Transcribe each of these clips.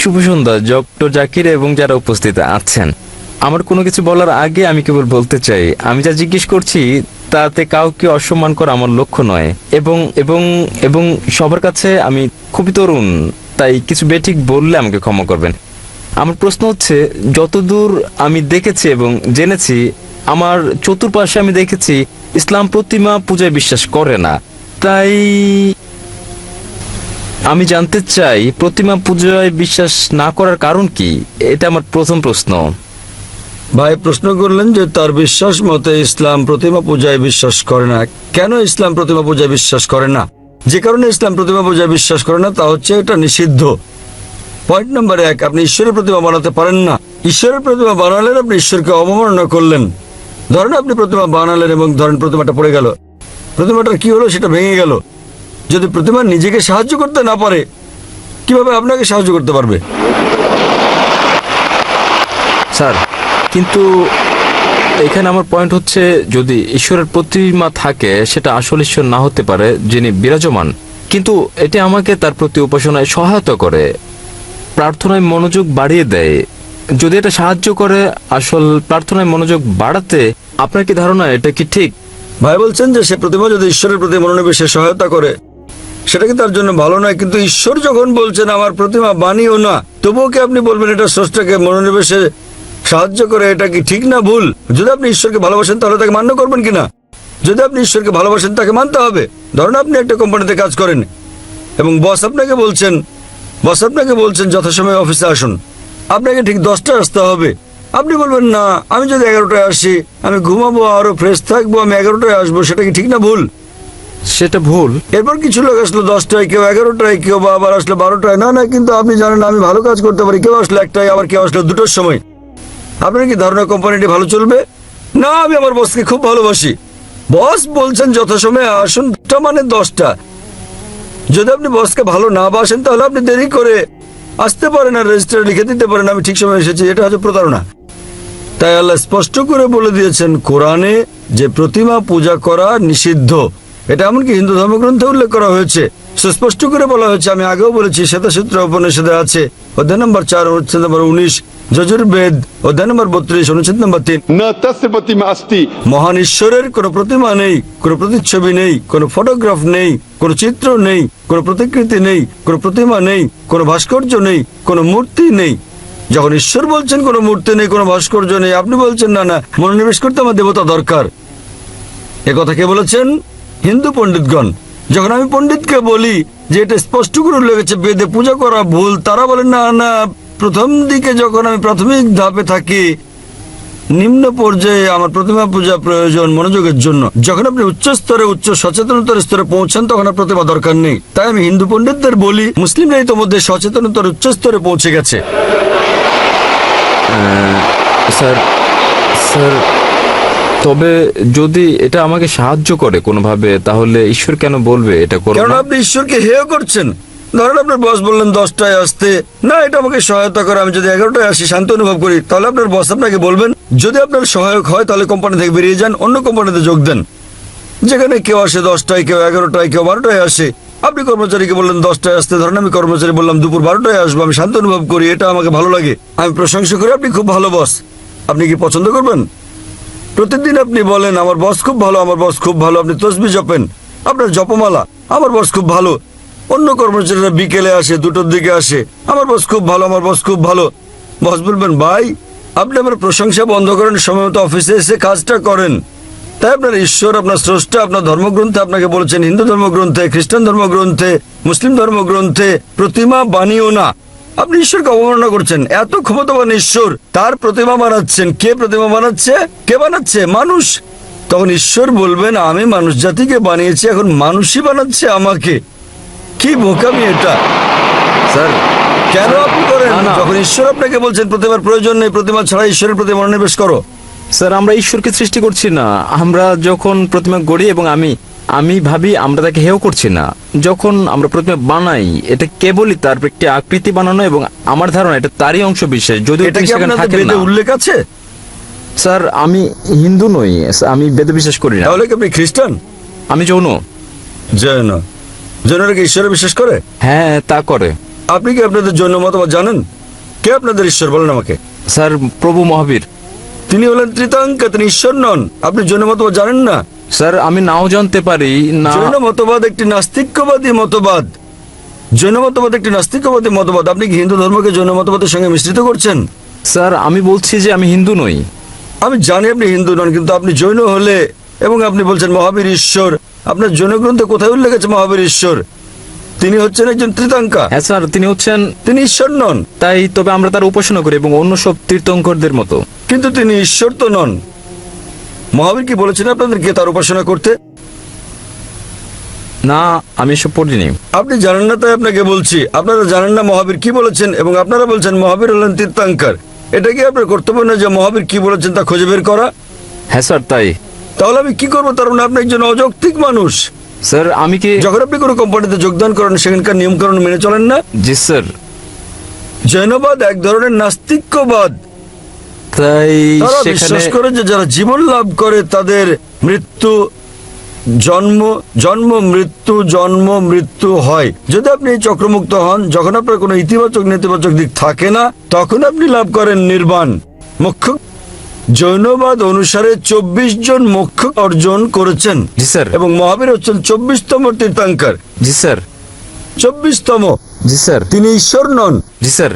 শুভ সন্ধ্যা, doctor Zakir এবং যারা উপস্থিত আছেন। আমার কোনো কিছু বলার আগে আমি কেবল বলতে চাই, আমি যা জিজ্ঞেস করছি তাতে কাউকে অসম্মান করা আমার লক্ষ্য নয়। এবং এবং এবং সবার কাছে আমি খুবই তরুণ, তাই কিছু বেঠিক বললে আমাকে ক্ষমা করবেন। আমার প্রশ্ন হচ্ছে, যতদূর আমি দেখেছি এবং জেনেছি, আমার চতুর্পাশে আমি দেখেছি, ইসলাম প্রতিমা পূজায় বিশ্বাস করে না। তাই আমি জানতে চাই, প্রতিমা পূজায় বিশ্বাস না করার কারণ কি? এটা আমার প্রথম প্রশ্ন। ভাই, প্রশ্ন করলেন যে তার বিশ্বাস মতে ইসলাম প্রতিমা পূজায় বিশ্বাস করে না। কেন ইসলাম প্রতিমা পূজায় বিশ্বাস করে না? যে কারণে ইসলাম প্রতিমা পূজায় বিশ্বাস করে না, তা হচ্ছে এটা নিষিদ্ধ। পয়েন্ট নাম্বার এক, আপনি ঈশ্বরের প্রতিমা বানাতে পারেন না। ঈশ্বরের প্রতিমা বানালেন, আপনি ঈশ্বরকে অবমাননা করলেন। ধরেন আপনি প্রতিমা বানালেন এবং ধরেন প্রতিমাটা পড়ে গেল। প্রতিমাটার কি হলো? সেটা ভেঙে গেল। যদি প্রতিমা নিজেকে সাহায্য করতে না পারে কীভাবে আপনাকে সাহায্য করতে পারবে? স্যার কিন্তু এখানে আমার পয়েন্ট হচ্ছে যদি ঈশ্বরের প্রতিমা থাকে সেটা আসল ঈশ্বর না হতে পারে যিনি বিরাজমান। কিন্তু এটি আমাকে তার প্রতি উপাসনায় সহায়তা করে প্রার্থনায় মনোযোগ বাড়িয়ে দেয়। যদি এটা সাহায্য করে আসল প্রার্থনায় মনোযোগ বাড়াতে আপনার কি ধারণা এটা কি ঠিক? ভাই বলছেন যে সে প্রতিমা যদি ঈশ্বরের প্রতি মনোনিবেশে সহায়তা করে সেটা কি তার জন্য ভালো নয়? কিন্তু ঈশ্বর যখন বলছেন, আমার প্রতিমা বানিও না, তবুও কি আপনি বলবেন এটা স্রষ্টাকে মনোনিবেশে সাহায্য করে? এটা কি ঠিক না ভুল? যদি আপনি ঈশ্বরকে ভালোবাসেন, তাহলে তাকে মান্য করবেন কিনা যদি আপনি ঈশ্বরকে ভালোবাসেন, তাকে মানতে হবে। ধরুন আপনি একটা কোম্পানিতে কাজ করেন এবং বস আপনাকে বলছেন, বস আপনাকে বলছেন, যথাসময়ে অফিসে আসুন। আপনাকে ঠিক দশটায় আসতে হবে। আপনি বলবেন, না, আমি যদি এগারোটায় আসি, আমি ঘুমাবো, আরও ফ্রেশ থাকব, আমি এগারোটায় আসব, সেটা কি ঠিক না ভুল? সেটা ভুল। এরপর কিছু লোক আসলো দশটায় কেউ এগারোটায় কেউ বা আবার আসলো বারোটায় না না, কিন্তু আপনি জানেন, আমি ভালো কাজ করতে পারি। কেউ আসলো একটায়, আবার কেউ আসলো দুটোর সময়। আপনার কি ধারণা কোম্পানিটি ভালো চলবে? না, আমি আমার বসকে খুব ভালোবাসি। বস বলছেন যথাসময়ে আসুন টা মানে দশটা। যদি আপনি বসকে ভালো না বাসেন, তাহলে আপনি দেরি করে আসতে পারেন আর রেজিস্টারে লিখে দিতে পারেন। আমি ঠিক সময় এসেছি, এটা হচ্ছে প্রতারণা। তাই আল্লাহ স্পষ্ট করে বলে দিয়েছেন, কোরআনে যে প্রতিমা পূজা করা নিষিদ্ধ। এটা এমনকি হিন্দু ধর্মগ্রন্থে উল্লেখ করা হয়েছে। সুস্পষ্ট করে বলা হয়েছে আমি আগেও বলেছি শ্বেতাসূত্র উপনিষদে আছে অধ্যায় নম্বর চার অনুচ্ছেদ নম্বর উনিশ যজুর্বেদ অধ্যায় নম্বর বত্রিশ অনুচ্ছেদ নম্বর তিন। মহান ঈশ্বরের কোন প্রতিমা নেই কোন প্রতিচ্ছবি নেই কোন ফটোগ্রাফ নেই কোন চিত্র নেই কোন প্রতিকৃতি নেই কোন প্রতিমা নেই কোন ভাস্কর্য নেই কোন মূর্তি নেই। যখন ঈশ্বর বলছেন কোনো মূর্তি নেই কোনো ভাস্কর্য নেই আপনি বলছেন না না মনোনিবেশ করতে আমার দেবতা দরকার। কথা কে বলেছেন? হিন্দু পণ্ডিতগণ, যখন আমি পণ্ডিতকে বলি যে এটা স্পষ্ট করে আছে, বেদে পূজা করা ভুল, তারা বলে না না, প্রথম দিকে যখন আমি প্রাথমিক ধাপে থাকি, নিম্ন পর্যায়ে আমার প্রতিমা পূজা প্রয়োজন মনোযোগের জন্য। যখন আপনি উচ্চ স্তরে, উচ্চ সচেতনতার স্তরে পৌঁছান, তখন আর প্রতিমা দরকার নেই। তাই আমি হিন্দু পণ্ডিতদের বলি মুসলিমরা ইতোমধ্যে সচেতনতার, উচ্চ স্তরে পৌঁছে গেছে। স্যার স্যার তবে যদি এটা আমাকে সাহায্য করে কোনোভাবে, তাহলে ঈশ্বর কেন বলবে এটা করো কারণ আপনি ঈশ্বরকে হেয় করছেন। ধরেন আপনার বস বললেন, দশটায় আসতে। না, এটা আমাকে সহায়তা করে, আমি যদি এগারোটায় আসি, শান্তি অনুভব করি। তাহলে আপনার বস আপনাকে বলবেন, যদি আপনার সহায়ক হয়, তাহলে কোম্পানি থেকে বেরিয়ে যান, অন্য কোম্পানিতে যোগ দেন। যেখানে কেউ আসে দশটায়, কেউ এগারোটায়, কেউ বারোটায় আসে। আপনি কর্মচারীকে বললেন, দশটায় আসতে। ধরেন আমি কর্মচারী বললাম, দুপুর বারোটায় আসব, আমি শান্তি অনুভব করি, এটা আমাকে ভালো লাগে। আমি প্রশংসা করি, আপনি খুব ভালো বস। আপনি কি পছন্দ করবেন? প্রতিদিন আপনি বলেন, আমার বস খুব ভালো, আমার বস খুব ভালো। আপনি তসবি জপেন। আপনার জপমালা, আমার বস খুব ভালো। অন্য কর্মচারীরা বিকেলে আসে, দুটোর দিকে আসে, আমার বস খুব ভালো, আমার বস খুব ভালো। বস বলবেন, ভাই, আপনি আমার প্রশংসা বন্ধ করেন, সময় মতো অফিসে এসে কাজটা করেন। তাই আপনার ঈশ্বর, আপনার স্রষ্টা, আপনার ধর্মগ্রন্থে আপনাকে বলেছেন, হিন্দু ধর্মগ্রন্থে, খ্রিস্টান ধর্মগ্রন্থে, মুসলিম ধর্মগ্রন্থে প্রতিমা বানিও না। আপনি ঈশ্বরকে অবমাননা করছেন এত ক্ষমতাবান ঈশ্বর তার প্রতিমা বানাচ্ছেন কে প্রতিমা বানাচ্ছে? কে বানাচ্ছে? মানুষ। তখন ঈশ্বর বলবেন আমি মানুষ জাতিকে বানিয়েছি এখন মানুষই বানাচ্ছে আমাকে। কি বোকামি এটা। স্যার কেন আপনি করেন। যখন ঈশ্বর আপনাকে বলছেন প্রতিমার প্রয়োজন নেই প্রতিমা ছাড়া ঈশ্বরের প্রতি মনোনিবেশ করো। স্যার আমরা ঈশ্বরকে সৃষ্টি করছি না। আমরা যখন প্রতিমা গড়ি এবং আমি আমি ভাবি আমরা তাকে হেও করছি না। যখন আমরা প্রথমে বানাই এটা কেবলই তার একটি আকৃতি বানানো এবং আমার ধারণা এটা তারই অংশ বিশেষ। যদি উল্লেখ আছে? স্যার আমি হিন্দু নই আমি বেদে বিশ্বাস করি না। তাহলে কি আপনি খ্রিস্টান? আমি যৌন। জৈন। জৈনরা কি ঈশ্বরে বিশ্বাস করে? হ্যাঁ তা করে। আপনি কি আপনাদের জন্য মতামত জানেন? কে আপনাদের ঈশ্বর বলেন আমাকে? স্যার প্রভু মহাবীর। তিনি হলেন ত্রিতাঙ্কা তিনি ঈশ্বর নন। আপনি জৈন মতবাদ জানেন না? স্যার আমি নাও জানতে পারি না জৈন মতবাদ একটি নাস্তিক্যবাদী মতবাদ। জৈন মতবাদ একটি নাস্তিক্যবাদী মতবাদ। আপনি কি হিন্দু ধর্মকে জৈন মতবাদের সঙ্গে মিশ্রিত করছেন? স্যার আমি বলছি যে আমি হিন্দু নই। আমি জানি আপনি হিন্দু নন কিন্তু আপনি জৈন হলে এবং আপনি বলছেন মহাবীর ঈশ্বর। আপনার জৈন গ্রন্থে কোথায় উল্লেখ আছে মহাবীর ঈশ্বর? তিনি হচ্ছেন একজন ত্রিতাঙ্কা। হ্যাঁ স্যার তিনি হচ্ছেন তিনি ঈশ্বর নন। তাই তবে আমরা তার উপাসনা করি এবং অন্য সব তীর্থঙ্করদের মতো। কিন্তু তিনি ঈশ্বর তো নন। মহাবীর কি বলেছেন আপনাদেরকে তার উপাসনা করতে? না আমি এসব পড়িনি আপনি জানেন না তাই আপনাকে বলছি। আপনারা জানেন না মহাবীর কি বলেছেন এবং আপনারা বলছেন মহাবীর হলেন তীর্থাঙ্কার। এটা কি আপনার কর্তব্য না যে মহাবীর কি বলেছেন তা খুঁজে বের করা? হ্যাঁ স্যার তাই। তাহলে আমি কি করব? তার মানে আপনি একজন অযৌক্তিক মানুষ। স্যার আমি কি যখন আপনি কোনো কোম্পানিতে যোগদান করেন সেখানকার নিয়মকানুন মেনে চলেন না? জি স্যার। জৈনবাদ এক ধরনের নাস্তিক্যবাদ। তাই তারা সেখানে বিশ্বাস করে যে যারা জীবন লাভ করে তাদের মৃত্যু জন্ম জন্ম মৃত্যু জন্ম মৃত্যু হয়। যদি আপনি চক্রমুক্ত হন যখন আপনার কোনো ইতিবাচক নেতিবাচক দিক থাকে না তখন আপনি লাভ করেন নির্বাণ। মোক্ষ জৈনবাদ অনুসারে চব্বিশ জন মোক্ষ অর্জন করেছেন। জি স্যার। এবং মহাবীর হচ্ছেন চব্বিশতম তীর্থাঙ্কার। জি স্যার। চব্বিশতম। জি স্যার। তিনি ঈশ্বর নন। জি স্যার।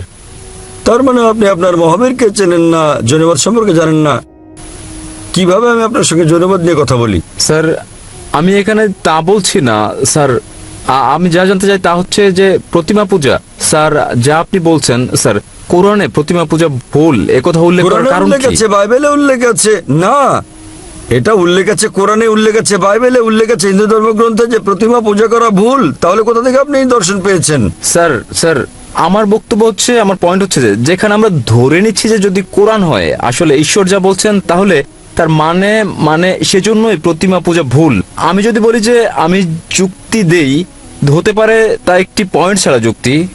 তার মানে আপনি আপনার মহাবীরকে চেনেন না জৈনবাদ সম্পর্কে জানেন না। কীভাবে আমি আপনার সঙ্গে জৈনবাদ নিয়ে কথা বলি? স্যার আমি এখানে তা বলছি না স্যার। আমি যা জানতে চাই তা হচ্ছে যে প্রতিমা পূজা স্যার যা আপনি বলছেন স্যার কোরআনে প্রতিমা পূজা ভুল একথা উল্লেখ করার কারণ উল্লেখ কি? আছে বাইবেলে উল্লেখ আছে না। এটা উল্লেখ আছে কোরআনে উল্লেখ আছে বাইবেলে উল্লেখ আছে হিন্দু ধর্মগ্রন্থে যে প্রতিমা পূজা করা ভুল তাহলে কোথা থেকে আপনি দর্শন পেয়েছেন? স্যার স্যার আমার বক্তব্য হচ্ছে, আমার পয়েন্ট হচ্ছে যে, যেখানে আমরা ধরে নিচ্ছি যে যদি কোরআন হয়, আসলে ঈশ্বর যা বলছেন, তাহলে তার মানে মানে সেজন্যই প্রতিমা পূজা ভুল। আমি যদি বলি যে, আমি যুক্তি দেই, হতে পারে তা একটি পয়েন্ট ছাড়া যুক্তি।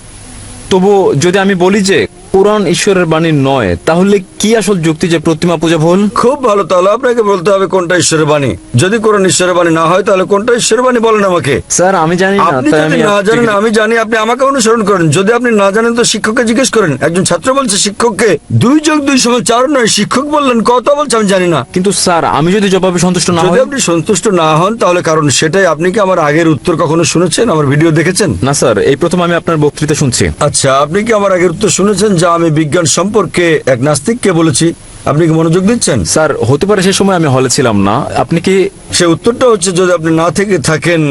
তবু যদি আমি বলি যে কোরআন ঈশ্বরের বাণী নয় তাহলে কি আসল যুক্তি যে প্রতিমা পূজা ভুল? খুব ভালো তাহলে আপনাকে বলতে হবে কোনটা ঈশ্বরের বাণী। যদি কোরআন ঈশ্বরের বাণী না হয় তাহলে কোনটা ঈশ্বরের বাণী বলেন আমাকে? স্যার আমি জানি না আপনি তাই যদি আমি না জানেন আমি জানি আপনি আমাকে অনুসরণ করেন। যদি আপনি না জানেন তো শিক্ষককে জিজ্ঞেস করেন। একজন ছাত্র বলছে শিক্ষককে দুই যোগ দুই সময় চার নয়। শিক্ষক বললেন কত বলছে আমি জানি না। কিন্তু স্যার আমি যদি জবাবে সন্তুষ্ট না যদি হই আপনি সন্তুষ্ট না হন তাহলে কারণ সেটাই। আপনি কি আমার আগের উত্তর কখনো শুনেছেন? আমার ভিডিও দেখেছেন? না স্যার এই প্রথম আমি আপনার বক্তৃতা শুনছি। আচ্ছা আপনি কি আমার আগের উত্তর শুনেছেন? যা আমি বিজ্ঞান সম্পর্কে এক নাস্তিককে বলেছি। আপনি কি মনোযোগ দিচ্ছেন? স্যার হতে পারে সে সময় আমি হলে ছিলাম না। আপনি কি সে উত্তরটা হচ্ছে যদি আপনি না থেকে থাকেন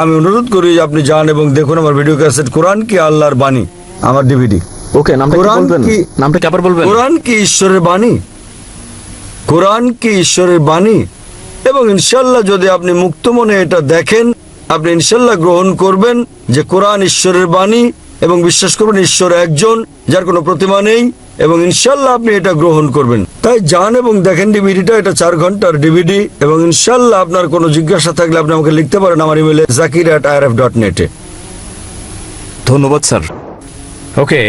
আমি অনুরোধ করি যে আপনি যান এবং দেখুন আমার ভিডিও ক্যাসেট। কোরআন কি আল্লাহর বাণী? আমার ডিভিডি। ওকে নামটা কি কোরআন বলবেন? নামটা কি আবার বলবেন? কোরআন কি ঈশ্বরের বাণী? কোরআন কি ঈশ্বরের বাণী? এবং ইনশাল্লাহ যদি আপনি মুক্ত মনে এটা দেখেন আপনি ইনশাল্লাহ গ্রহণ করবেন যে কোরআন ঈশ্বরের বাণী এবং বিশ্বাস করবেন ঈশ্বর একজন যার কোনো প্রতিমা নেই এবং ইনশাল্লাহ আপনি এটা গ্রহণ করবেন। তাই যান এবং দেখেন ডিভিডিটা এটা চার ঘণ্টার ডিভিডি এবং ইনশাল্লাহ আপনার কোনো জিজ্ঞাসা থাকলে আপনি আমাকে লিখতে পারেন আমার ইমেলে জাকির অ্যাট আইআরএফ ডট নেটে ধন্যবাদ স্যার। ওকে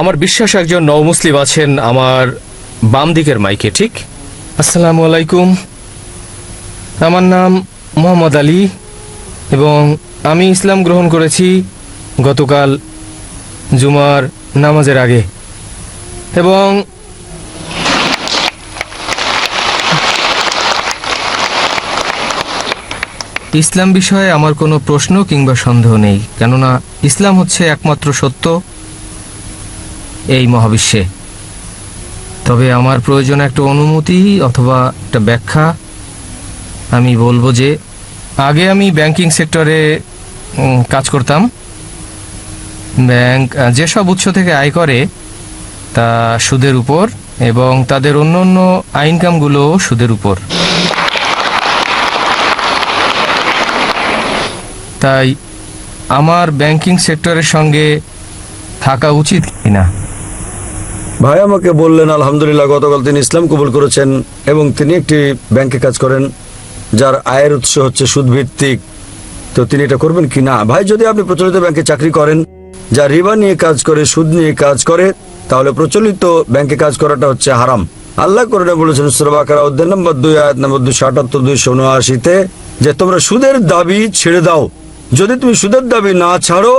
আমার বিশ্বাস একজন নও মুসলিম আছেন আমার বাম দিকের মাইকে ঠিক? আসসালামু আলাইকুম। আমার নাম মোহাম্মদ আলী এবং আমি ইসলাম গ্রহণ করেছি গতকাল জুমার নামাজের আগে। এবং ইসলাম বিষয়ে আমার কোনো প্রশ্ন কিংবা সন্দেহ নেই, কেননা ইসলাম হচ্ছে একমাত্র সত্য এই মহাবিশ্বে। তবে আমার প্রয়োজন একটা অনুমতি অথবা একটা ব্যাখ্যা। আমি বলব যে, আগে আমি ব্যাংকিং সেক্টরে কাজ করতাম। ব্যাংক যেসব উৎস থেকে আয় করে তা সুদের উপর এবং তাদের অন্য অন্য ইনকামগুলো সুদের উপর। তাই আমার ব্যাংকিং সেক্টরের সঙ্গে থাকা উচিত কিনা? ভাই, আমাকে বললেন, আলহামদুলিল্লাহ, গতকাল তিনি ইসলাম কবুল করেছেন এবং তিনি একটি ব্যাংকে কাজ করেন, যার আয়ের উৎস হচ্ছে সুদ ভিত্তিক তো তিনি এটা করবেন কি না? ভাই, যদি আপনি প্রচলিত ব্যাংকে চাকরি করেন যা রিবা নিয়ে কাজ করে, সুদ নিয়ে কাজ করে, তাহলে প্রচলিত ব্যাংকে কাজ করাটা হচ্ছে হারাম। আল্লাহ করে বলেছেন সুরবাকার অধ্যায় নম্বর দুই, আয়াত নম্বর দুশো আটাত্তর, দুইশো উনআশিতে যে তোমরা সুদের দাবি ছেড়ে দাও। যদি তুমি সুদের দাবি না ছাড়ো,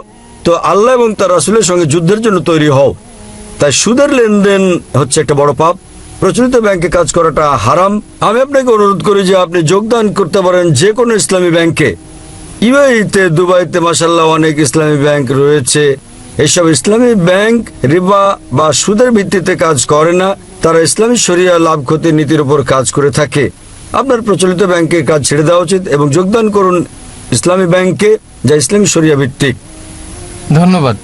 তো আল্লাহ এবং তার রাসুলের সঙ্গে যুদ্ধের জন্য তৈরি হও। তাই সুদের লেনদেন হচ্ছে একটা বড় পাপ। প্রচলিত ব্যাংকে কাজ করাটা হারাম। আমি আপনাকে অনুরোধ করি যে আপনি যোগদান করতে পারেন যে কোনো ইসলামী ব্যাংকে। ইউএইতে দুবাইতে মাসাল্লাহ অনেক ইসলামী ব্যাংক রয়েছে। এসব ইসলামী ব্যাংক রিবা বা সুদের ভিত্তিতে কাজ করে না তারা ইসলামী শরিয়া লাভ ক্ষতির নীতির উপর কাজ করে থাকে। আপনার প্রচলিত ব্যাংকে কাজ ছেড়ে দেওয়া উচিত এবং যোগদান করুন ইসলামী ব্যাংকে যা ইসলামী শরিয়া ভিত্তিক। ধন্যবাদ।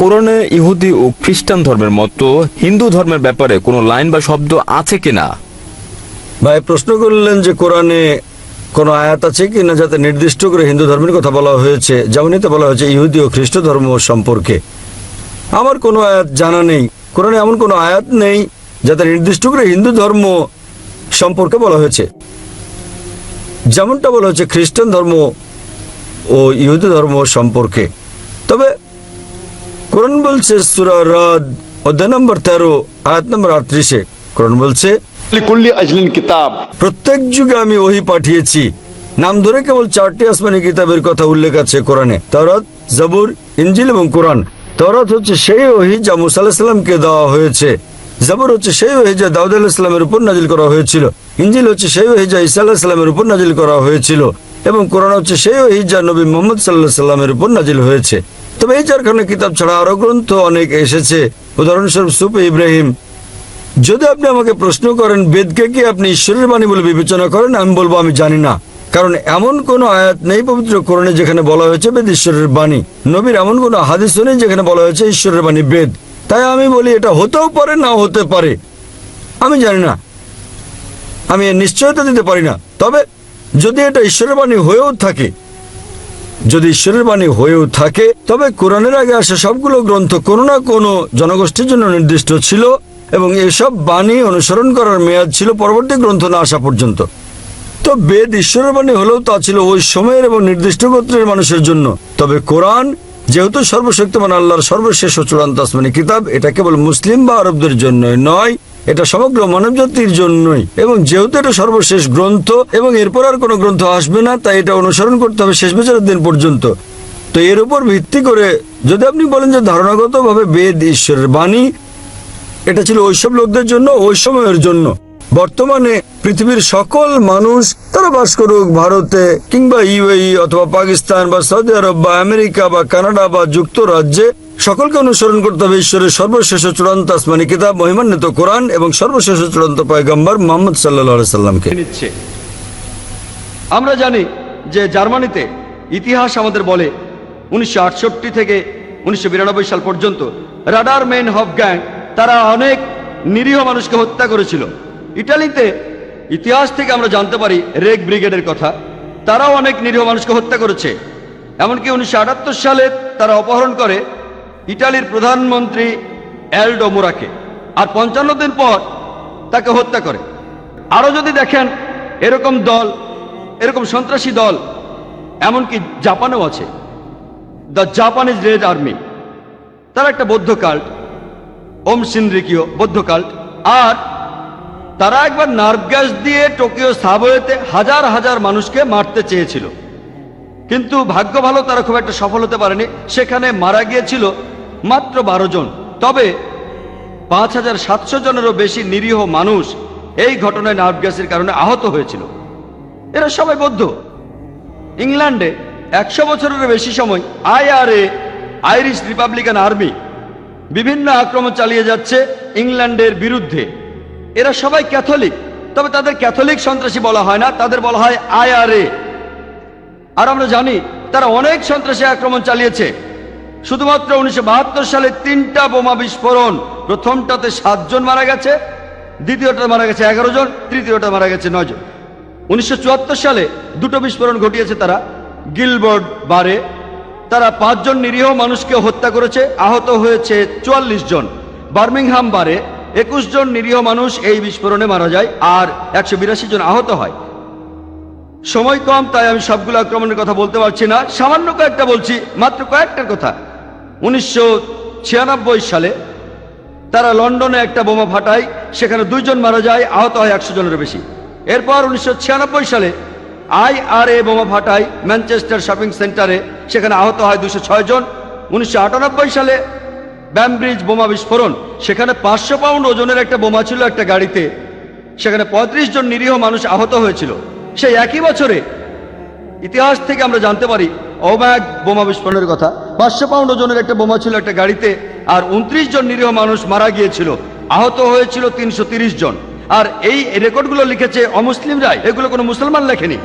কোরআনে ইহুদি ও খ্রিস্টান ধর্মের মতো হিন্দু ধর্মের ব্যাপারে কোনো লাইন বা শব্দ আছে কিনা? ভাই প্রশ্ন করলেন যে কোরআনে কোনো আয়াত আছে কি না যাতে নির্দিষ্ট করে হিন্দু ধর্মের কথা বলা হয়েছে? যেমন এতে বলা হয়েছে ইহুদি ও খ্রিস্ট ধর্ম সম্পর্কে। আমার কোনো আয়াত জানা নেই। কোরআনে এমন কোনো আয়াত নেই যাতে নির্দিষ্ট করে হিন্দু ধর্ম সম্পর্কে বলা হয়েছে। যেমনটা বলা হয়েছে খ্রিস্টান ধর্ম ও ইহুদি ধর্ম সম্পর্কে। তবে কোরআন বলছে সুরা রাদ অধ্যায় নম্বর তেরো, আয়াত নম্বর আটত্রিশে। কোরআন বলছে কিতাব। প্রত্যেক যুগে আমি ওহি পাঠিয়েছি। নাম ধরে কেবল চারটি আসমানি কিতাবের কথা উল্লেখ আছে কোরআনে। তরত জবুর ইঞ্জিল এবং কোরআন। তরত হচ্ছে সেই ওহি যা মুসা আলাহিসাল্লামকে দেওয়া হয়েছে। জবর হচ্ছে সেই ওহি যা দাউদ আলাহিসামের উপর নাজিল করা হয়েছিল। ইঞ্জিল হচ্ছে সেই ওহি যা ইসা আলাহিসাল্লামের উপর নাজিল করা হয়েছিল। এবং কোরআন হচ্ছে সেই ওহি যা নবী মোহাম্মদ সাল্লাহ সাল্লামের উপর নাজিল হয়েছে। তবে এই চারখানা কিতাব ছাড়া আরও গ্রন্থ অনেক এসেছে। উদাহরণস্বরূপ সুপ ইব্রাহিম যদি আপনি আমাকে প্রশ্ন করেন, বেদকে কি আপনি ঈশ্বরের বাণী বলে বিবেচনা করেন? আমি বলব, আমি জানি না। কারণ এমন কোন আয়াত নেই পবিত্র কোরআনে যেখানে বলা হয়েছে বেদ ঈশ্বরের বাণী। নবীর এমন কোন হাদিসও নেই যেখানে বলা হয়েছে ঈশ্বরের বাণী বেদ। তাই আমি বলি, এটা হতেও পারে না হতে পারে। আমি জানি না। আমি এর নিশ্চয়তা দিতে পারি না। তবে যদি এটা ঈশ্বরের বাণী হয়েও থাকে, যদি ঈশ্বরের বাণী হয়েও থাকে, তবে কোরআনের আগে আসা সবগুলো গ্রন্থ কোনো না কোনো জনগোষ্ঠীর জন্য নির্দিষ্ট ছিল। এবং এসব বাণী অনুসরণ করার মেয়াদ ছিল পরবর্তী গ্রন্থ না আসা পর্যন্ত। তো বেদ ঈশ্বরের বাণী হলেও তা ছিল ওই সময়ের এবং নির্দিষ্ট গোত্রের মানুষের জন্য। তবে কোরআন, যেহেতু সর্বশক্তিমান আল্লাহর সর্বশেষ ও চূড়ান্ত আসমানি কিতাব, এটা কেবল মুসলিম বা আরবদের জন্যই নয়, এটা সমগ্র মানবজাতির জন্যই। এবং যেহেতু এটা সর্বশেষ গ্রন্থ, এবং এরপর আর কোনো গ্রন্থ আসবে না, তাই এটা অনুসরণ করতে হবে শেষ বিচারের দিন পর্যন্ত। তো এর উপর ভিত্তি করে যদি আপনি বলেন যে ধারণাগতভাবে বেদ ঈশ্বরের বাণী এটা ছিল ওইসব লোকদের জন্য, ওই সময়ের জন্য। বর্তমানে পৃথিবীর সকল মানুষ তারা বাস করুক ভারতে কিংবা ইউএই অথবা পাকিস্তান বা সৌদি আরব বা আমেরিকা বা কানাডা বা যুক্তরাজ্যে সকলকে অনুসরণ করতে হবে ঈশ্বরের সর্বশেষ চূড়ান্ত আসমানি কিতাব, মহিমান্বিত কোরআন এবং সর্বশেষ চূড়ান্ত পয়গম্বর মোহাম্মদ সাল্লাহ সাল্লামকে নিচ্ছে। আমরা জানি যে জার্মানিতে ইতিহাস আমাদের বলে, উনিশশো আটষট্টি থেকে উনিশশো বিরানব্বই সাল পর্যন্ত রাডার মেন হফ গ্যাং তারা অনেক নিরীহ মানুষকে হত্যা করেছিল। ইটালিতে ইতিহাস থেকে আমরা জানতে পারি রেগ ব্রিগেডের কথা। তারাও অনেক নিরীহ মানুষকে হত্যা করেছে। এমনকি উনিশশো আটাত্তর সালে তারা অপহরণ করে ইটালির প্রধানমন্ত্রী অ্যালডো মোরাকে। আর পঞ্চান্ন দিন পর তাকে হত্যা করে। আরও যদি দেখেন, এরকম দল, এরকম সন্ত্রাসী দল, এমনকি জাপানেও আছে। The Japanese red army. তারা একটা বৌদ্ধ কাল্ট। ওম সিনরিকিও বৌদ্ধ কাল্ট আর তারা একবার নার্ভ গ্যাস দিয়ে টোকিও সাবওয়েতে হাজার হাজার মানুষকে মারতে চেয়েছিল। কিন্তু ভাগ্য ভালো, তারা খুব একটা সফল হতে পারেনি। সেখানে মারা গিয়েছিল মাত্র বারো জন। তবে পাঁচ হাজার সাতশো জনেরও বেশি নিরীহ মানুষ এই ঘটনায় নার্ভ গ্যাসের কারণে আহত হয়েছিল। এরা সবাই বৌদ্ধ। ইংল্যান্ডে একশো বছরের বেশি সময় আইআরএ, আইরিশ রিপাবলিকান আর্মি বিভিন্ন আক্রমণ চালিয়ে যাচ্ছে ইংল্যান্ডের বিরুদ্ধে। এরা সবাই ক্যাথলিক, তবে তাদের ক্যাথলিক সন্ত্রাসী বলা হয় না, তাদের বলা হয় আইআরএ। আর আমরা জানি, তারা অনেক সন্ত্রাসী আক্রমণ চালিয়েছে। শুধুমাত্র উনিশশো বাহাত্তর সালে তিনটা বোমা বিস্ফোরণ। প্রথমটাতে সাতজন মারা গেছে দ্বিতীয়টা মারা গেছে এগারো জন তৃতীয়টা মারা গেছে নয় জন। উনিশশো সালে দুটো বিস্ফোরণ ঘটিয়েছে তারা গিলবোর্ড বারে তারা পাঁচজন নিরীহ মানুষকে হত্যা করেছে, আহত হয়েছে চুয়াল্লিশ জন। বার্মিংহাম বারে একুশ জন নিরীহ মানুষ এই বিস্ফোরণে মারা যায় আর একশো বিরাশি জন আহত হয়। সময় কম, তাই আমি সবগুলো আক্রমণের কথা বলতে পারছি না। সামান্য কয়েকটা বলছি, মাত্র কয়েকটার কথা। উনিশশো ছিয়ানব্বই সালে তারা লন্ডনে একটা বোমা ফাটায়, সেখানে দুইজন মারা যায়, আহত হয় একশো জনের বেশি। এরপর উনিশশো ছিয়ানব্বই সালে আই আর এ বোমা ফাটায় ম্যানচেস্টার শপিং সেন্টারে, সেখানে আহত হয় দুশো ছয় জন। উনিশশো আটানব্বই সালে ব্যামব্রিজ বোমা বিস্ফোরণ। সেখানে পাঁচশো পাউন্ড ওজনের একটা বোমা ছিল একটা গাড়িতে। সেখানে পঁয়ত্রিশ জন নিরীহ মানুষ আহত হয়েছিল। সেই একই বছরে, ইতিহাস থেকে আমরা জানতে পারি অব্যাগ বোমা বিস্ফোরণের কথা। পাঁচশো পাউন্ড ওজনের একটা বোমা ছিল একটা গাড়িতে আর উনত্রিশ জন নিরীহ মানুষ মারা গিয়েছিল। আহত হয়েছিল তিনশো জন। আর এই রেকর্ডগুলো লিখেছে অমুসলিমরাই এগুলো কোনো মুসলমান লেখেনি।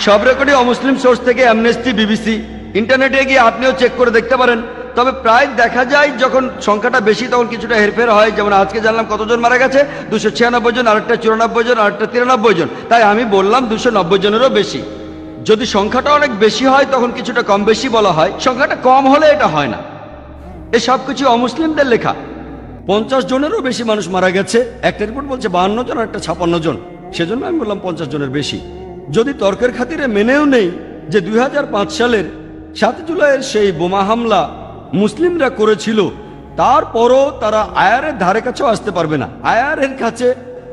সব রেকর্ডই অমুসলিম সোর্স থেকে অ্যামনেস্টি, বিবিসি। ইন্টারনেটে গিয়ে আপনিও চেক করে দেখতে পারেন। তবে প্রায় দেখা যায় যখন সংখ্যাটা বেশি, তখন কিছুটা হেরফের হয়। যেমন আজকে জানলাম কতজন মারা গেছে? দুশো ছিয়ানব্বই জন, আরেকটা চুরানব্বই জন, আরেকটা তিরানব্বই জন। তাই আমি বললাম দুশো নব্বই জনেরও বেশি। যদি সংখ্যাটা অনেক বেশি হয়, তখন কিছুটা কম বেশি বলা হয়। সংখ্যাটা কম হলে এটা হয় না। এ সব কিছু অমুসলিমদের লেখা। পঞ্চাশ জনেরও বেশি মানুষ মারা গেছে। একটা রিপোর্ট বলছে বাহান্ন জন আর একটা ছাপান্ন জন। সেজন্য আমি বললাম পঞ্চাশ জনের বেশি। যদি তর্কের খাতিরে মেনেও নেই যে দুই হাজার পাঁচ সালের সাত জুলাইয়ের সেই বোমা হামলা মুসলিমরা করেছিল, তারপরও তারা আয়ারের ধারে কাছেও আসতে পারবে না। আয়ারের কাছে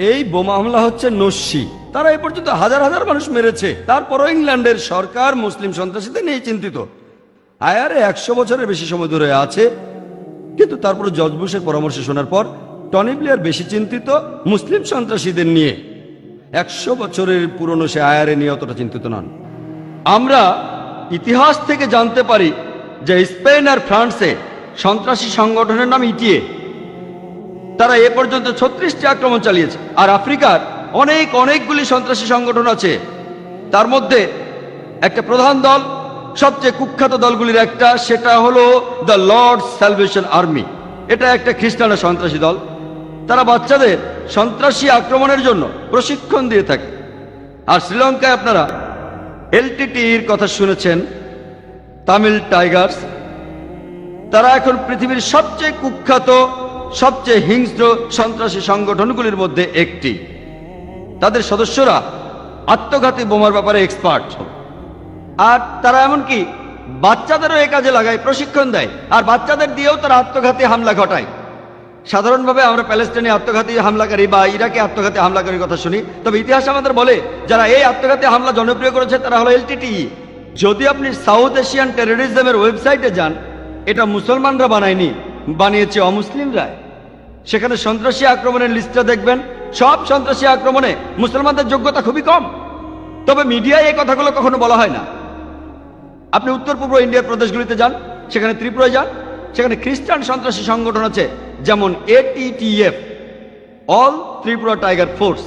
এই বোমা হামলা হচ্ছে নস্যি। তারা এই পর্যন্ত হাজার হাজার মানুষ মেরেছে। তারপরও ইংল্যান্ডের সরকার মুসলিম সন্ত্রাসীদের নিয়ে চিন্তিত। আয়ারে একশো বছরের বেশি সময় ধরে আছে, কিন্তু তারপরে জর্জ বুশের পরামর্শ শোনার পর টনি ব্লেয়ার বেশি চিন্তিত মুসলিম সন্ত্রাসীদের নিয়ে। একশো বছরের পুরনো সে আয়ারে নিয়ে অতটা চিন্তিত নন। আমরা ইতিহাস থেকে জানতে পারি যে স্পেন আর ফ্রান্সে সন্ত্রাসী সংগঠনের নাম ইটিএ। তারা এ পর্যন্ত ছত্রিশটি আক্রমণ চালিয়েছে। আর আফ্রিকার অনেক, অনেকগুলি সন্ত্রাসী সংগঠন আছে। তার মধ্যে একটা প্রধান দল, সবচেয়ে কুখ্যাত দলগুলির একটা, সেটা হলো দ্য লর্ড স্যালভেশন আর্মি। এটা একটা খ্রিস্টানের সন্ত্রাসী দল। তারা বাচ্চাদের সন্ত্রাসী আক্রমণের জন্য প্রশিক্ষণ দিয়ে থাকে। আর শ্রীলঙ্কায় আপনারা এলটিটির কথা শুনেছেন, তামিল টাইগার্স। তারা এখন পৃথিবীর সবচেয়ে কুখ্যাত, সবচেয়ে হিংস্র সন্ত্রাসী সংগঠনগুলির মধ্যে একটি। তাদের সদস্যরা আত্মঘাতী বোমার ব্যাপারে এক্সপার্ট। আর তারা এমনকি বাচ্চাদেরও এ কাজে লাগায়, প্রশিক্ষণ দেয়। আর বাচ্চাদের দিয়েও তারা আত্মঘাতী হামলা ঘটায়। সাধারণভাবে আমরা প্যালেস্টাইনে আত্মঘাতী হামলাকারী বা ইরাকে আত্মঘাতী হামলাকারীর কথা শুনি। তবে ইতিহাস আমাদের বলে, যারা এই আত্মঘাতী হামলা জনপ্রিয় করেছে, তারা হলো এলটিটিই যদি আপনি সাউথ এশিয়ান টেরোরিজমের ওয়েবসাইটে যান, এটা মুসলমানরা বানায়নি, বানিয়েছে অমুসলিমরা। সেখানে সন্ত্রাসী আক্রমণের লিস্টটা দেখবেন। সব সন্ত্রাসী আক্রমণে মুসলমানদের যোগ্যতা খুবই কম। তবে মিডিয়ায় এই কথাগুলো কখনো বলা হয় না। আপনি উত্তর পূর্ব ইন্ডিয়ার প্রদেশগুলিতে যান, সেখানে ত্রিপুরায় যান, সেখানে খ্রিস্টান সন্ত্রাসী সংগঠন আছে যেমন ATTF all Tripura tiger force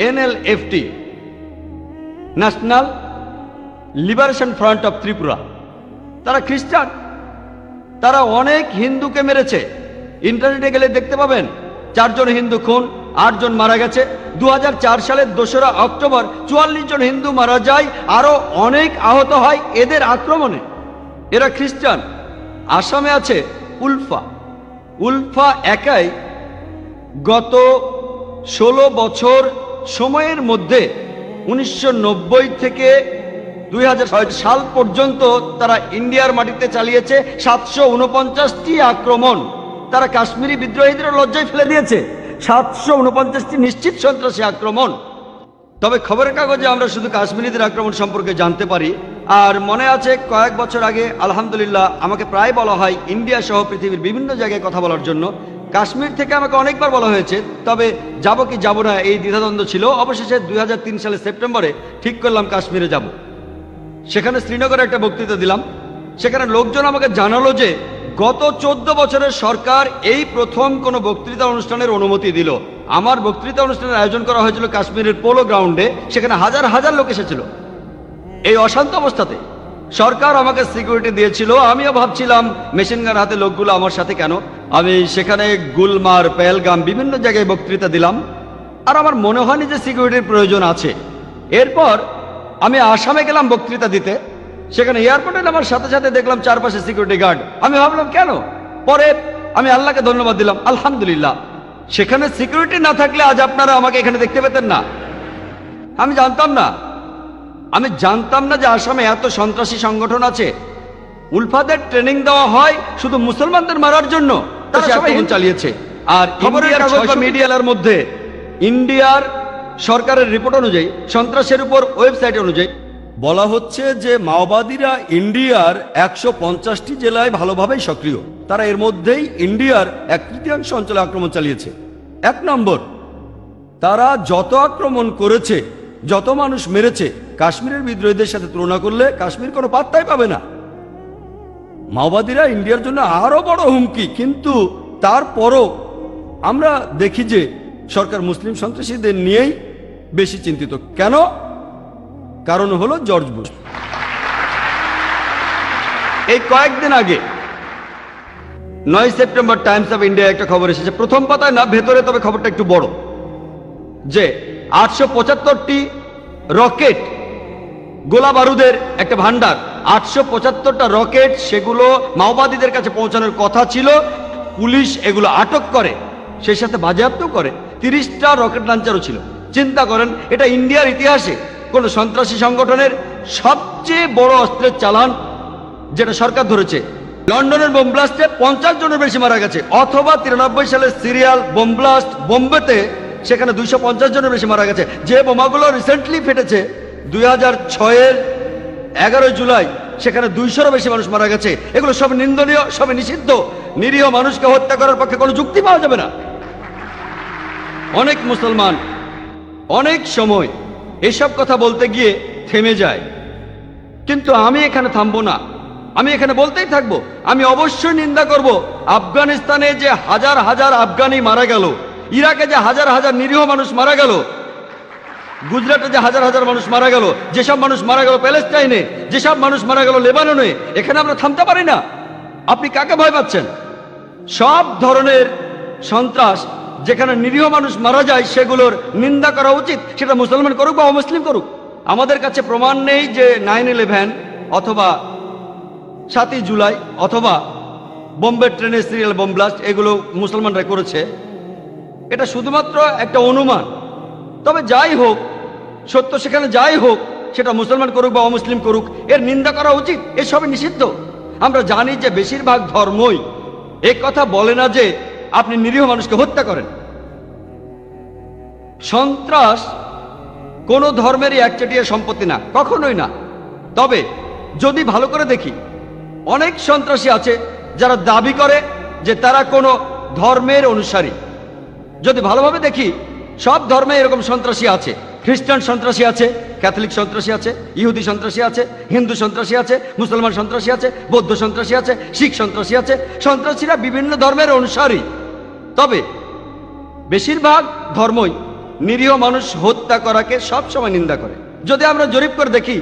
NLFT national liberation front of Tripura তারা খ্রিস্টান। তারা অনেক হিন্দুকে মেরেছে। ইন্টারনেটে গেলে দেখতে পাবেন, চারজন হিন্দু খুন, আটজন মারা গেছে। দু হাজার চার সালের দোসরা অক্টোবর চুয়াল্লিশ জন হিন্দু মারা যায়, আরও অনেক আহত হয় এদের আক্রমণে। এরা খ্রিস্টান। আসামে আছে উলফা। উলফা একাই গত ষোলো বছর সময়ের মধ্যে উনিশশো নব্বই থেকে দুই সাল পর্যন্ত তারা ইন্ডিয়ার মাটিতে চালিয়েছে সাতশো উনপঞ্চাশটি আক্রমণ। তারা কাশ্মীরি বিদ্রোহীদের লজ্জায় ফেলে দিয়েছে। সাতশো উনপঞ্চাশটি নিশ্চিত সন্ত্রাসী আক্রমণ। তবে খবরের কাগজে আমরা শুধু কাশ্মীরিদের আক্রমণ সম্পর্কে জানতে পারি আর মনে আছে, কয়েক বছর আগে, আলহামদুলিল্লাহ, আমাকে প্রায় বলা হয় ইন্ডিয়া সহ পৃথিবীর বিভিন্ন জায়গায় কথা বলার জন্য। কাশ্মীর থেকে আমাকে অনেকবার বলা হয়েছে, তবে যাব কি যাব না এই দ্বিধাদ্বন্দ্ব ছিল। অবশেষে দুই সালের সেপ্টেম্বরে ঠিক করলাম কাশ্মীরে যাব। সেখানে শ্রীনগরে একটা বক্তৃতা দিলাম। সেখানে লোকজন আমাকে জানালো যে, গত চোদ্দ বছরের সরকার এই প্রথম কোনো বক্তৃতা অনুষ্ঠানের অনুমতি দিল। আমার বক্তৃতা অনুষ্ঠানের আয়োজন করা হয়েছিল কাশ্মীরের পোলো গ্রাউন্ডে, সেখানে হাজার হাজার লোক এসেছিল। এই অশান্ত অবস্থাতে সরকার আমাকে সিকিউরিটি দিয়েছিল। আমিও ভাবছিলাম মেশিন গান হাতে লোকগুলো আমার সাথে কেন? আমি সেখানে গুলমার পেলগাম বিভিন্ন জায়গায় বক্তৃতা দিলাম। আর আমার মনে হয়নি যে সিকিউরিটির প্রয়োজন আছে। এরপর আমি আসামে গেলাম বক্তৃতা দিতে। সেখানে এয়ারপোর্টে নামার সাথে সাথে দেখলাম চারপাশে সিকিউরিটি গার্ড আমি ভাবলাম, কেন? পরে আমি আল্লাহকে ধন্যবাদ দিলাম। আলহামদুলিল্লাহ। সেখানে সিকিউরিটি না থাকলে আজ আপনারা আমাকে এখানে দেখতে পেতেন না। আমি জানতাম না। আমি জানতাম না যে আসামে এত সন্ত্রাসী সংগঠন আছে। উলফাদের ট্রেনিং দেওয়া হয় শুধু মুসলমানদের মারার জন্য চালিয়েছে। আর মিডিয়ার মধ্যে ইন্ডিয়ার সরকারের রিপোর্ট অনুযায়ী সন্ত্রাসের উপর ওয়েবসাইট অনুযায়ী বলা হচ্ছে যে মাওবাদীরা ইন্ডিয়ার একশো পঞ্চাশটি জেলায় ভালোভাবেই সক্রিয়। তারা এর মধ্যেই ইন্ডিয়ার এক তৃতীয়াংশ অঞ্চলে আক্রমণ চালিয়েছে। এক নম্বর তারা যত আক্রমণ করেছে যত মানুষ মেরেছে, কাশ্মীরের বিদ্রোহীদের সাথে তুলনা করলে কাশ্মীর কোনো পাত্তাই পাবে না। মাওবাদীরা ইন্ডিয়ার জন্য আরও বড় হুমকি, কিন্তু তারপরও আমরা দেখি যে সরকার মুসলিম সন্ত্রাসীদের নিয়েই বেশি চিন্তিত। কেন? কারণ হলো জর্জ বুশ। এই কয়েকদিন আগে, নয় সেপ্টেম্বর টাইমস অফ ইন্ডিয়া একটা খবর এসেছে। প্রথম পাতায় না, ভেতরে, তবে খবরটা একটু বড়। যে আটশো পঁচাত্তরটি রকেট, গোলা বারুদের একটা ভান্ডার আটশো পঁচাত্তরটা রকেট, সেগুলো মাওবাদীদের কাছে পৌঁছানোর কথা ছিল। পুলিশ এগুলো আটক করে, সেই সাথে বাজেয়াপ্ত করে। তিরিশটা রকেট লাঞ্চারও ছিল। চিন্তা করেন, এটা ইন্ডিয়ার ইতিহাসে কোন সন্ত্রাসী সংগঠনের সবচেয়ে বড় অস্ত্রের চালান যেটা সরকার ধরেছে। লন্ডনের বোম ব্লাস্টে পঞ্চাশ জনের বেশি মারা গেছে, অথবা তিরানব্বই সালের সিরিয়াল বোম ব্লাস্ট বোম্বেতে সেখানে দুইশো পঞ্চাশ জনের বেশি মারা গেছে। যে বোমাগুলো রিসেন্টলি ফেটেছে, দুই হাজার ছয়ের এগারোই জুলাই, সেখানে দুইশোরও বেশি মানুষ মারা গেছে। এগুলো সব নিন্দনীয় সব নিষিদ্ধ। নিরীহ মানুষকে হত্যা করার পক্ষে কোনো যুক্তি পাওয়া যাবে না। অনেক মুসলমান, অনেক সময় এসব কথা বলতে গিয়ে থেমে যায়। কিন্তু আমি এখানে থামবো না। আমি এখানে বলতেই থাকব। আমি অবশ্যই নিন্দা করব। আফগানিস্তানে যে হাজার হাজার আফগানি মারা গেল ইরাকে যে হাজার হাজার নিরীহ মানুষ মারা গেল, গুজরাটে যে হাজার হাজার মানুষ মারা গেল, যেসব মানুষ মারা গেল প্যালেস্টাইনে, যেসব মানুষ মারা গেল লেবাননে, এখানে আমরা থামতে পারি না। আপনি কাকে ভয় পাচ্ছেন? সব ধরনের সন্ত্রাস যেখানে নিরীহ মানুষ মারা যায়, সেগুলোর নিন্দা করা উচিত। সেটা মুসলমান করুক বা অমুসলিম করুক। আমাদের কাছে প্রমাণ নেই যে নাইন ইলেভেন অথবা সাতই জুলাই অথবা বোম্বে ট্রেনের সিরিয়াল বোম ব্লাস্ট, এগুলো মুসলমানরা করেছে। এটা শুধুমাত্র একটা অনুমান। তবে যাই হোক, সত্য সেখানে যাই হোক, সেটা মুসলমান করুক বা অমুসলিম করুক, এর নিন্দা করা উচিত এসবে নিষিদ্ধ। আমরা জানি যে বেশিরভাগ ধর্মই এ কথা বলে না যে আপনি নিরীহ মানুষকে হত্যা করেন। সন্ত্রাস কোন ধর্মেরই একচেটিয়া সম্পত্তি না, কখনোই না। তবে যদি ভালো করে দেখি, অনেক সন্ত্রাসী আছে যারা দাবি করে যে তারা কোনো ধর্মের অনুসারী। যদি ভালোভাবে দেখি, সব ধর্মে এরকম সন্ত্রাসী আছে। খ্রিস্টান সন্ত্রাসী আছে, ক্যাথলিক সন্ত্রাসী আছে, ইহুদি সন্ত্রাসী আছে, হিন্দু সন্ত্রাসী আছে, মুসলমান সন্ত্রাসী আছে, বৌদ্ধ সন্ত্রাসী আছে, শিখ সন্ত্রাসী আছে। সন্ত্রাসীরা বিভিন্ন ধর্মের অনুসারী। তবে বেশিরভাগ ধর্মই নিরীহ মানুষ হত্যা করাকে সবসময় নিন্দা করে। যদি আমরা জরিপ করে দেখি,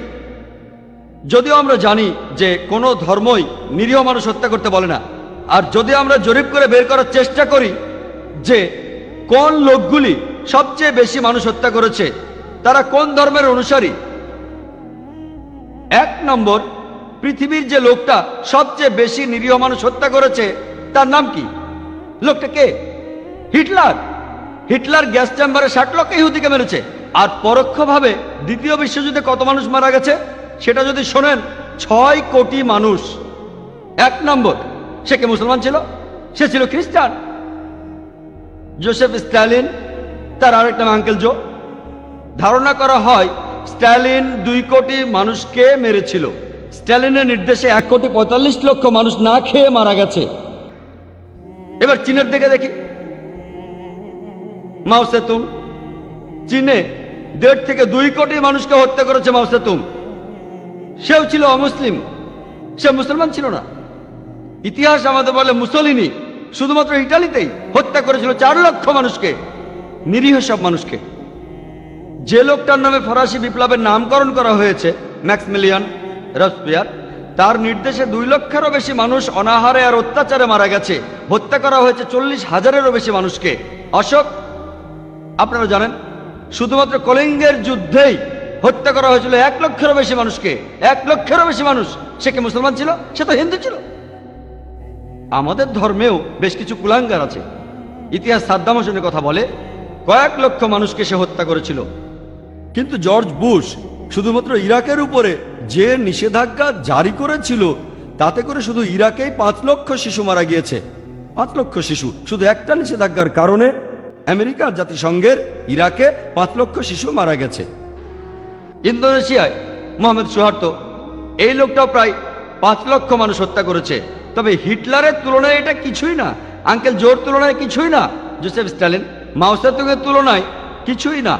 যদিও আমরা জানি যে কোনো ধর্মই নিরীহ মানুষ হত্যা করতে বলে না, আর যদি আমরা জরিপ করে বের করার চেষ্টা করি যে কোন লোকগুলি সবচেয়ে বেশি মানুষ হত্যা করেছে? তারা কোন ধর্মের অনুসারী? এক নম্বর, পৃথিবীর যে লোকটা সবচেয়ে বেশি নিরীহ মানুষ হত্যা করেছে, তার নাম কি? লোকটা কে? হিটলার। হিটলার গ্যাস চেম্বারে ষাট লক্ষ ইহুদিকে মেরেছে। আর পরোক্ষভাবে দ্বিতীয় বিশ্বযুদ্ধে কত মানুষ মারা গেছে? সেটা যদি শোনেন, ছয় কোটি মানুষ। এক নম্বর, সে কে মুসলমান ছিল? সে ছিল খ্রিস্টান। জোসেফ স্ট্যালিন, তার আরেকটা আঙ্কেল জো। ধারণা করা হয়, স্ট্যালিন দুই কোটি মানুষকে মেরেছিল। স্ট্যালিনের নির্দেশে এক কোটি পঁয়তাল্লিশ লক্ষ মানুষ না খেয়ে মারা গেছে। এবার চীনের দিকে দেখি। মাও সেতুং চীনে দেড় থেকে দুই কোটি মানুষকে হত্যা করেছে মাও সেতুং সেও ছিল অমুসলিম। সে মুসলমান ছিল না। ইতিহাস আমাদের বলে মুসলিনি শুধুমাত্র ইটালিতেই হত্যা করেছিল চার লক্ষ মানুষকে, নিরীহ সব মানুষকে। যে লোকটার নামে ফরাসি বিপ্লবের নামকরণ করা হয়েছে, ম্যাক্সমিলিয়ান রসপিয়ার তার নির্দেশে দুই লক্ষেরও বেশি মানুষ অনাহারে আর অত্যাচারে মারা গেছে। হত্যা করা হয়েছে চল্লিশ হাজারেরও বেশি মানুষকে। অশোক, আপনারা জানেন, শুধুমাত্র কলিঙ্গের যুদ্ধেই হত্যা করা হয়েছিল এক লক্ষেরও বেশি মানুষকে। এক লক্ষেরও বেশি মানুষ, সে কি মুসলমান ছিল? সে তো হিন্দু ছিল। আমাদের ধর্মেও বেশ কিছু কুলাঙ্গার আছে। ইতিহাস সাদ্দাম হোসেনের কথা বলে, কয়েক লক্ষ মানুষকে সে হত্যা করেছিল। কিন্তু জর্জ বুশ শুধুমাত্র ইরাকের উপরে যে নিষেধাজ্ঞা জারি করেছিল, তাতে করে শুধু ইরাকেই পাঁচ লক্ষ শিশু মারা গিয়েছে। পাঁচ লক্ষ শিশু, শুধু একটা নিষেধাজ্ঞার কারণে আমেরিকার জাতিসংঘের ইরাকে পাঁচ লক্ষ শিশু মারা গেছে। ইন্দোনেশিয়ায় মোহাম্মদ সুহার্তো, এই লোকটাও প্রায় পাঁচ লক্ষ মানুষ হত্যা করেছে। তবে হিটলারের তুলনায় এটা কিছুই না। আঙ্কেল জোর তুলনায় কিছুই না। জোসেফ স্ট্যালিন মাউসের তুলনায় কিছুই না।